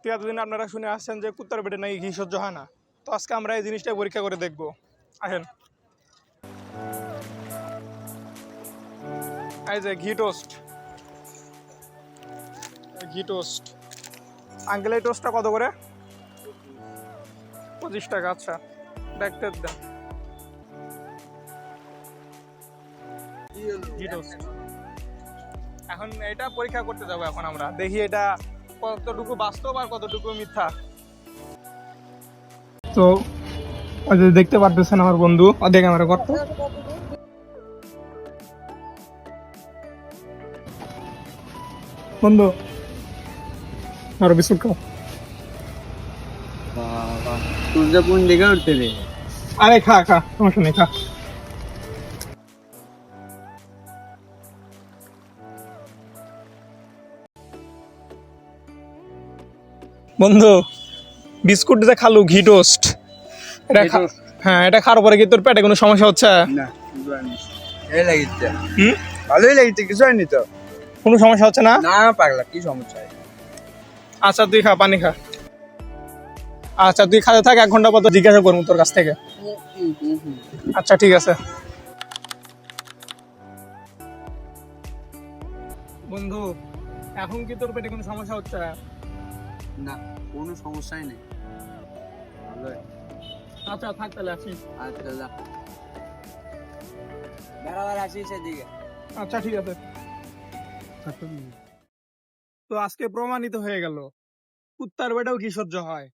তো এতদিন আপনারা শুনে আসছেন যে কুত্তার পেটে নাকি ঘি সহ্য হয় না। তো আজকে আমরা এই জিনিসটা পরীক্ষা করে দেখব। আসেন। এই যে ঘি টোস্ট ঘি টোস্ট আঙ্কেল, এই টোস্টটা কত করে? পঁচিশ টাকা আচ্ছা। ঘি টোস্ট এখন এটা পরীক্ষা করতে যাব এখন আমরা। দেখি এটা কতটুকু বাস্তব আর কতটুকু মিথ্যা? তো দেখতে পারতেছেন আমার বন্ধু। অর্ধেক আমার করতো বন্ধু আরও বিস্কুট খাও। বাবা সূর্য কোন দিকে উঠতে রে আরে খা খা সমস্যা নেই খা। বন্ধু বিস্কুট যে খালু ঘি টোস্ট এটা হ্যাঁ এটা খাওয়ার পরে কি তোর পেটে কোনো সমস্যা হচ্ছে? না এই লাগিচ্ছে। হুম? ভালোই লাগিচ্ছে কিছু হয়নি তো। কোনো সমস্যা হচ্ছে না? না পাগলা কি সমস্যা? আচ্ছা তুই খা পানি খা। আচ্ছা তুই খাতে থাক এক ঘণ্টা পর জিজ্ঞাসা করব তোর কাছ থেকে। আচ্ছা ঠিক আছে। বন্ধু এখন কি তোর পেটে কোনো সমস্যা হচ্ছে? না কোনো সমস্যাই নেই। আচ্ছা থাক তাহলে আসিস আচ্ছা যা। বেড়াবার আসিস এদিকে। আচ্ছা ঠিক আছে। তো আজকে প্রমাণিত হয়ে গেল। কুত্তার বেটাও কি সহ্য হয়?